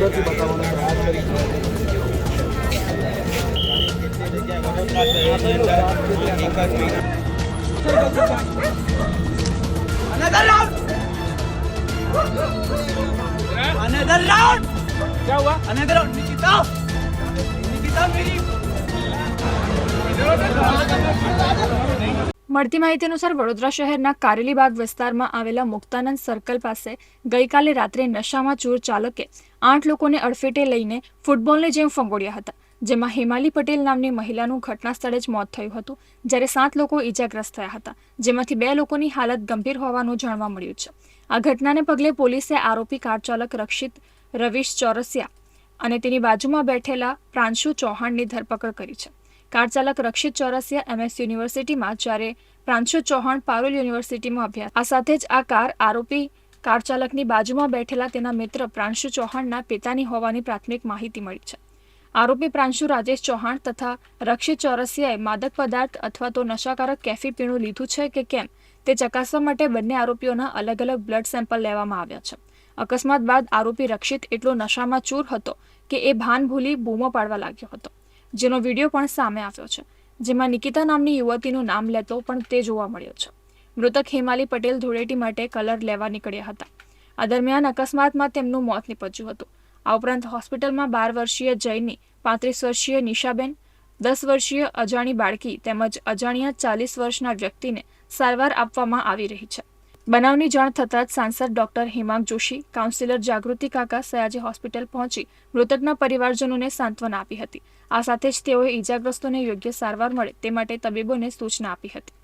અંદરથી બતાવવાનો પ્રયાસ કરીશું Another round! Another round! क्या हुआ? Another round, Nikita! निकिता मेरी મળતી માહિતી અનુસાર વડોદરા શહેરના કારેલીબાગ વિસ્તારમાં આવેલા મુક્તાનંદ સર્કલ પાસે ગઈકાલે રાત્રે નશામાં ચોર ચાલકે આઠ લોકોને અડફેટે લઈને ફૂટબોલની જેમ ફંગોળ્યા હતા, જેમાં હેમાલી પટેલ નામની મહિલાનું ઘટના સ્થળે જ મોત થયું હતું. જ્યારે સાત લોકો ઈજાગ્રસ્ત થયા હતા, જેમાંથી બે લોકોની હાલત ગંભીર હોવાનું જાણવા મળ્યું છે. આ ઘટનાને પગલે પોલીસે આરોપી કાર ચાલક રક્ષિત રવિશ ચોરસિયા અને તેની બાજુમાં બેઠેલા પ્રાંશુ ચૌહાણની ધરપકડ કરી છે. કાર ચાલક રક્ષિત ચોરસિયા એમએસ યુનિવર્સિટીમાં, જ્યારે પ્રાંશુ ચૌહાણ પારુલ યુનિવર્સિટીમાં અભ્યાસ. આ સાથે જ આ કાર આરોપી કાર ચાલકની બાજુમાં બેઠેલા તેના મિત્ર પ્રાંશુ ચૌહાણના પિતાની હોવાની પ્રાથમિક માહિતી મળી છે. આરોપી પ્રાંશુ રાજેશ ચૌહાણ તથા રક્ષિત ચોરસિયાએ માદક પદાર્થ અથવા તો નશાકારક કેફી પીણું લીધું છે કે કેમ તે ચકાસવા માટે બંને આરોપીઓના અલગ અલગ બ્લડ સેમ્પલ લેવામાં આવ્યા છે. અકસ્માત બાદ આરોપી રક્ષિત એટલો નશામાં ચૂર હતો કે એ ભાન ભૂલી બૂમો પાડવા લાગ્યો હતો. જેનો વીડિયો પણ સામે આવ્યો છે. જેમાં નિકિતા નામની યુવતીનું નામ લેતો પણ તે જોવા મળ્યો છે. મૃતક હેમાલી પટેલ ધૂળેટી માટે કલર લેવા નીકળ્યા હતા. આ દરમિયાન અકસ્માતમાં તેમનું મોત નીપજ્યું હતું. આ ઉપરાંત હોસ્પિટલમાં બાર વર્ષીય જયની, પાંત્રીસ વર્ષીય નિશાબેન, દસ વર્ષીય અજાણી બાળકી તેમજ અજાણ્યા ચાલીસ વર્ષના વ્યક્તિને સારવાર આપવામાં આવી રહી છે. બનાવની જાણ થતાં જ સાંસદ doctor Hemang Joshi, councillor Jagruti Kaka Sayaji hospital પહોંચી મૃતકના પરિવારજનોને સાંત્વના આપી હતી. આ સાથે જ તેઓએ ઈજાગ્રસ્તોને યોગ્ય સારવાર મળે તે માટે તબીબોને સૂચના આપી હતી.